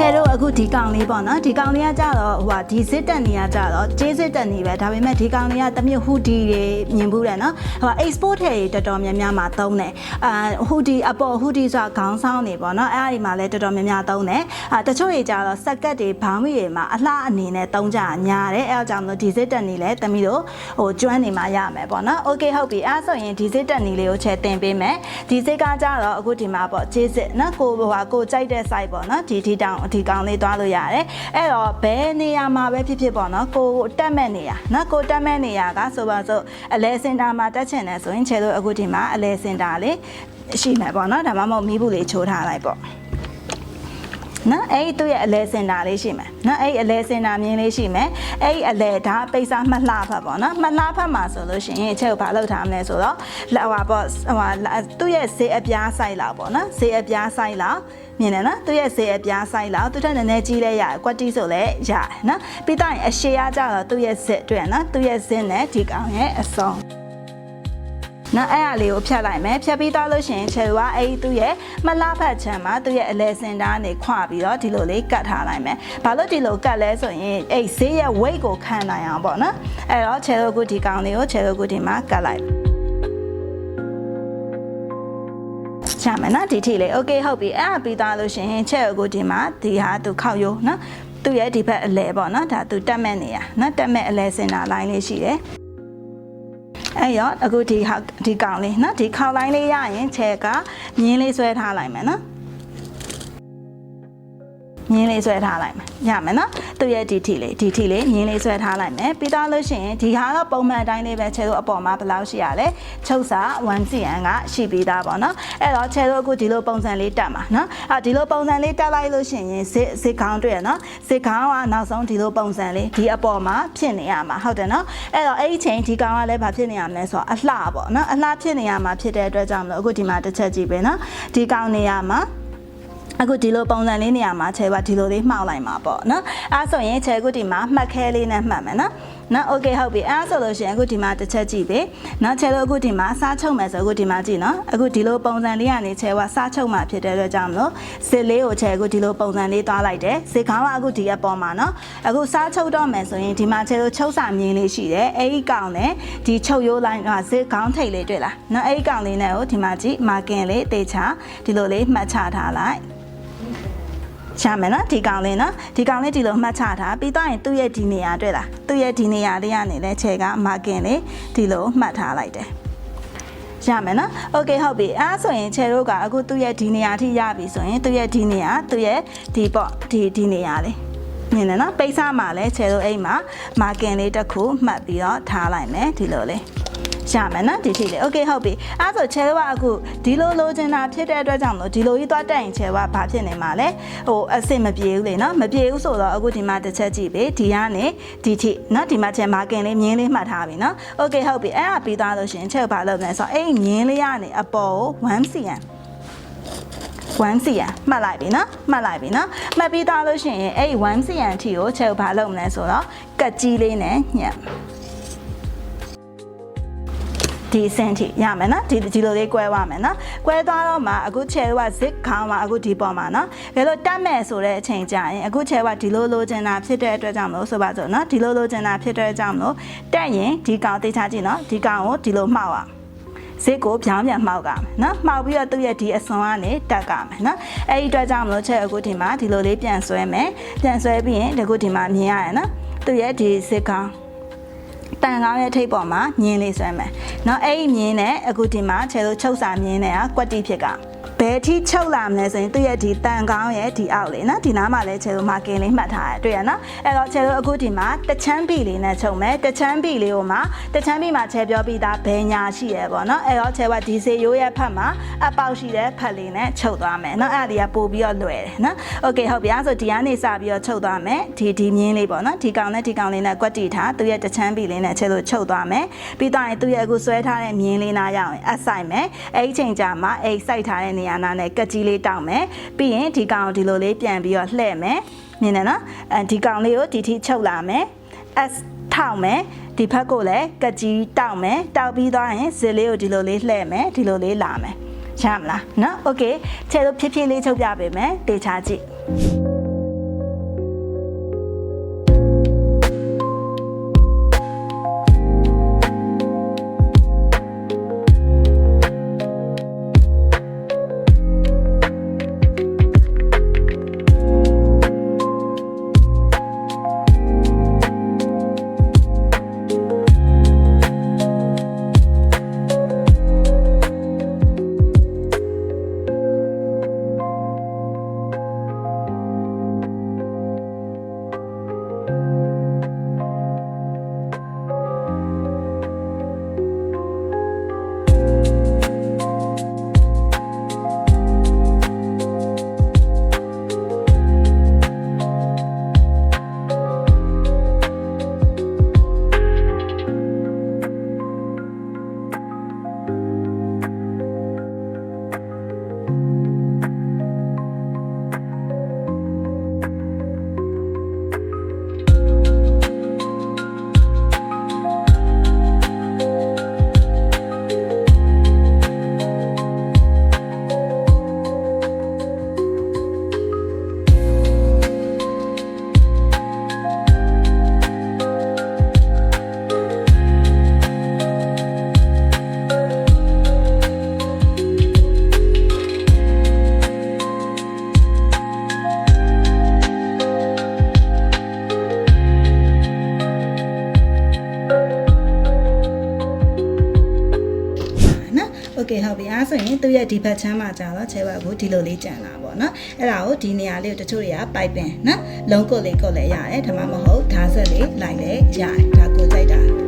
ချဲတို့အခုဒီကောင်လေးပေါ့နော်ဒီကောင်လေးကကြတော့ဟိုဟာဒီစစ်တက်နေရကြတော့ကျေးစစ်တက်နေပဲဒါပေမဲ့ဒီကောင်လေးကတမျိုးဟူဒီတွေမြင်ဘူးတယ်နော်ဟိုဟာ export ထဲတွေတော်တော်များများမှာသုံးတယ်အာဟူဒီအပေါ်ဟူဒီဆိုတာခေါင်းဆောင်နေပေါ့နော်အဲ့အဒီမှာလည်းတော်တော်များများသုံးတယ်အာတချို့တွေကြတော့စက်ကတ်တွေဘောင်းမီတွေမှာအလှအနေနဲ့သုံးကြညာတယ်အဲ့အကြောင်းမလို့ဒီစစ်တက်နေလဲတမီတို့ဟိုကျွမ်းနေမှာရမယ်ပေါ့နော် okay ဟုတ်ပြီအဲ့ဆိုရင်ဒီစစ်တက်နေလေးကိုချဲတင်ပေးမယ်ဒီစစ်ကကြတော့အခုဒီမှာပေါ့ကျေးစစ်နော်ကိုဟိုဟာကိုကြိုက်တဲ့ site ပေါ့နော်ဒီဒီတောင်ဒီကောင်လေးသွားလို့ရတယ်အဲ့တော့ဘယ်နေရာမှာပဲဖြစ်ဖြစ်ပေါ့နော်ကိုတက်မဲ့နေရာနော်ကိုတက်မဲ့နေရာကဆိုပါစို့အလဲစင်တာမှာတက်ချင်တယ်ဆိုရင်ချဲလို့အခုဒီမှာအလဲစင်တာလေးရှိမယ်ပေါ့နော်ဒါမှမဟုတ်မီးဘူးလေးချိုးထားလိုက်ပေါ့ နော်အဲ့ဒီသူ့ရဲ့အလဲစင်တာလေးရှိမယ်နော်အဲ့ဒီအလဲစင်တာမြင်းလေးရှိမယ်အဲ့ဒီအလဲဒါပိတ်စာမှတ်လှဖတ်ပေါ့နော်မှတ်လှဖတ်မှာဆိုလို့ရှိရင်အချက်ကိုဘာလုပ်ထားမလဲဆိုတော့ဟိုပေါ့ဟိုသူ့ရဲ့ဈေးအပြားဆိုင်လောက်ပေါ့နော်ဈေးအပြားဆိုင်လောက်မြင်တယ်နော်သူ့ရဲ့ဈေးအပြားဆိုင်လောက်သူထက်နည်းနည်းကြီးလဲရတယ်ကွက်တီဆိုလဲရတယ်နော်ပြီးတော့အရှေ့ရကြတော့သူ့ရဲ့ဇစ်တွေ့ရနော်သူ့ရဲ့ဇစ်နဲ့ဒီကောင်ရဲ့အစုံ နော်အဲ့အလေးကိုဖြတ်လိုက်မယ်ဖြတ်ပြီးသွားလို့ရှိရင်ခြေဝါအဲ့ဒီသူ့ရဲ့မလားဖတ်ချမ်းမှာသူ့ရဲ့အလဲစင်တာကနေခွပြီးတော့ဒီလိုလေးကတ်ထားလိုက်မယ်ဘာလို့ဒီလိုကတ်လဲဆိုရင်အဲ့ဈေးရဲ့ weight ကိုခံနိုင်အောင်ပေါ့နော်အဲ့တော့ခြေလိုကူဒီကောင်လေးကိုခြေလိုကူဒီမှာကတ်လိုက်ရှာမယ်နော်ဒီထိလေး okay ဟုတ်ပြီအဲ့ဒါပြီးသွားလို့ရှိရင်ချက်ကိုဒီမှာဒီဟာသူခောက်ရိုးနော်သူ့ရဲ့ဒီဘက်အလဲပေါ့နော်ဒါသူတက်မဲ့နေရနော်တက်မဲ့အလဲစင်တာလိုင်းလေးရှိတယ် အဲ့ရောအခုဒီဟာဒီကောင်လေးနော်ဒီခေါက်လိုင်းလေးရရင်ချက်ကမြင်းလေးဆွဲထားလိုက်မယ်နော် မြင်းလေးဆွဲထားလိုက်မယ်ရမယ်နော်သူ့ရဲ့ဒီထီလေးဒီထီလေးမြင်းလေးဆွဲထားလိုက်မယ်ပြီးသားလို့ရှိရင်ဒီဟာတော့ပုံမှန်အတိုင်းလေးပဲချဲတို့အပေါ်မှာဘယ်လောက်ရှိရလဲချုပ်စာ 1cm ကရှိပြီးသားပေါ့နော်အဲ့တော့ချဲတို့အခုဒီလိုပုံစံလေးတက်မှာနော်အဲ့ဒီလိုပုံစံလေးတက်လိုက်လို့ရှိရင်စစ်စစ်ခေါင်းတွေ့ရနော်စစ်ခေါင်းကနောက်ဆုံးဒီလိုပုံစံလေးဒီအပေါ်မှာဖြစ်နေရမှာဟုတ်တယ်နော်အဲ့တော့အဲ့ဒီချိန်ဒီကောင်ကလည်းဘာဖြစ်နေရမလဲဆိုတော့အလှပေါ့နော်အလှဖြစ်နေရမှာဖြစ်တဲ့အတွက်ကြောင့်မလို့အခုဒီမှာတစ်ချက်ကြည့်ပဲနော်ဒီကောင်နေရမှာ အခုဒီလိုပုံစံလေးနေရာမှာခြေပါဒီလိုလေးမှောက်လိုက်မှာပေါ့နော်အဲဆိုရင်ခြေကုဒီမှာမှတ်ခဲလေးနဲ့မှတ်မယ်နော်နော်โอเคဟုတ်ပြီအဲဆိုလို့ရှိရင်အခုဒီမှာတစ်ချက်ကြည့်ပြီနော်ခြေလို့အခုဒီမှာစားချုပ်မယ်ဆိုအခုဒီမှာကြည့်နော်အခုဒီလိုပုံစံလေးကနေခြေကစားချုပ်မှာဖြစ်တဲ့အတွက်ကြောင့်မလို့စစ်လေးကိုခြေအခုဒီလိုပုံစံလေးသွားလိုက်တယ်စစ်ခေါင်းကအခုဒီအပေါ်မှာနော်အခုစားချုပ်တော့မယ်ဆိုရင်ဒီမှာခြေလို့ချုပ်စာမြင်းလေးရှိတယ်အဲဒီကောင်နဲ့ဒီချုပ်ရိုးလိုင်းကစစ်ခေါင်းထိတ်လေးတွေ့လားနော်အဲဒီကောင်လေးနဲ့ကိုဒီမှာကြည့်မာကင်လေးတေချာဒီလိုလေးမှတ်ချထားလိုက် ရှာမယ်နော်ဒီကောင်လေးနော်ဒီကောင်လေးဒီလိုမှတ်ချထားပြီးတော့ရင်သူ့ရဲ့ဒီနေရာတွေ့လားသူ့ရဲ့ဒီနေရာလေးကနေလဲခြေကမာကင်လေးဒီလိုမှတ်ထားလိုက်တယ်ရမယ်နော်။ Okay ဟုတ်ပြီ။အဲဆိုရင်ခြေတို့ကအခုသူ့ရဲ့ဒီနေရာထိရပြီဆိုရင်သူ့ရဲ့ဒီနေရာသူ့ရဲ့ဒီပေါ့ဒီဒီနေရာလေးမြင်တယ်နော်ပိတ်စားမှာလဲခြေတို့အိမ်မှာမာကင်လေးတစ်ခုမှတ်ပြီးတော့ထားလိုက်မယ်ဒီလိုလေး ရမယ်နော်ဒီထိလေးโอเคဟုတ်ပြီအဲဆိုချဲကအခုဒီလိုလိုချင်တာဖြစ်တဲ့အတွက်ကြောင့်မလို့ဒီလိုကြီးသွားတက်ရင်ချဲကဘာဖြစ်နေမှာလဲဟိုအဆင်မပြေဘူးလေနော်မပြေဘူးဆိုတော့အခုဒီမှာတစ်ချက်ကြည့်ပြီဒီကနေဒီထိနော်ဒီမှာချဲမာကင်လေးမြင်းလေးမှတ်ထားပြီနော်โอเคဟုတ်ပြီအဲ့ဒါပြီးသွားလို့ရှိရင်ချဲကဘာလုပ်မလဲဆိုတော့အဲ့ဒီမြင်းလေးကနေအပေါ်ကို 1cm 1 cm မှတ်လိုက်ပြီနော်မှတ်လိုက်ပြီနော်မှတ်ပြီးသားလို့ရှိရင်အဲ့ဒီ1 cm အထိကိုချက်ဘာလုပ်မလဲဆိုတော့ကတ်ကြီးလေးနဲ့ညှက် ဒီစင်တီရမယ်နော်ဒီဒီလိုလေး꿰သွားမယ်နော်꿰သွားတော့မှအခုချဲက zip ခေါင်းမှာအခုဒီပေါ်မှာနော်ဒါလို့တက်မဲ့ဆိုတဲ့အချိန်ကြာရင်အခုချဲကဒီလိုလိုချင်တာဖြစ်တဲ့အတွက်ကြောင့်မလို့ဆိုပါစို့နော်ဒီလိုလိုချင်တာဖြစ်တဲ့အတွက်ကြောင့်မလို့တက်ရင်ဒီကောင်သိချကြည့်နော်ဒီကောင်ကိုဒီလိုမှောက်အောင်ဇစ်ကိုပြောင်းပြန်မှောက်ကမယ်နော်မှောက်ပြီးတော့သူ့ရဲ့ဒီအစွန်ကနေတက်ကမယ်နော်အဲ့ဒီအတွက်ကြောင့်မလို့ချက်အခုဒီမှာဒီလိုလေးပြန်ဆွဲမယ်ပြန်ဆွဲပြီးရင်ဒီခုဒီမှာမြင်ရရနော်သူ့ရဲ့ဒီဇစ်ကောင် တန်ကောင်းရဲ့ထိပ်ပေါ်မှာမြင်းလေးဆွဲမယ်။နော်အဲ့ဒီမြင်းနဲ့အခုဒီမှာခြေလို့ချုပ်စာမြင်းနဲ့ကွက်တိဖြစ်က ဘယ်ထိချုပ်လာမလဲဆိုရင်သူ့ရဲ့ဒီတန်ကောင်းရဲ့ဒီအောက်လေးနော်ဒီနားမှာလည်းခြေလို့မာကင်လေးမှတ်ထားရတွေ့ရနော်အဲ့တော့ခြေလို့အခုဒီမှာတချမ်းပီလေးနဲ့ချုပ်မယ်တချမ်းပီလေးကိုမှတချမ်းပီမှာခြေပြောပြီးသားဘယ်ညာရှိရဲပေါ့နော်အဲ့တော့ခြေကဒီစေရိုးရဲ့ဖက်မှာအပေါက်ရှိတဲ့ဖက်လေးနဲ့ချုပ်သွားမယ်နော်အဲ့ဒါဒီကပို့ပြီးတော့လွယ်တယ်နော်โอเคဟုတ်ပြီအဲ့ဆိုဒီကနေစပြီးတော့ချုပ်သွားမယ်ဒီဒီမြင်းလေးပေါ့နော်ဒီကောင်နဲ့ဒီကောင်လေးနဲ့ကွက်တီထားသူ့ရဲ့တချမ်းပီလေးနဲ့ခြေလို့ချုပ်သွားမယ်ပြီးတော့ရင်သူ့ရဲ့အခုဆွဲထားတဲ့မြင်းလေးနားရအောင်အဆိုင်မယ်အဲ့ဒီချိန်ကြာမှာအဲ့စိုက်ထားတဲ့နေ ရာနာနဲ့ကက်ကြီးလေးတောက်မယ်ပြီးရင်ဒီကောင်ဒီလိုလေးပြန်ပြီးတော့လှည့်မယ်မြင်တယ်နော်အဲဒီကောင်လေးကိုဒီထိချုပ်လာမယ် S ထောက်မယ်ဒီဘက်ကိုလည်းကက်ကြီးတောက်မယ်တောက်ပြီးသွားရင်ဇစ်လေးကိုဒီလိုလေးလှည့်မယ်ဒီလိုလေးလာမယ်ရမလားနော်โอเคခြေလို့ဖြည်းဖြည်းလေးချုပ်ပြပေးမယ်တေချာကြည့် okay ဟုတ်ပြီအားဆိုရင်သူ့ရဲ့ဒီဘက်ချမ်းမှာကြာတော့ချဲဘက်ကိုဒီလိုလေးကြံလာပေါ့နော်အဲ့ဒါကိုဒီနေရာလေးကိုတချို့တွေကပိုက်ပင်နော်လုံးကုတ်လေးကုတ်လည်းရတယ်ဒါမှမဟုတ်ဓာတ်ဆက်လေးလိုက်လည်းရတယ်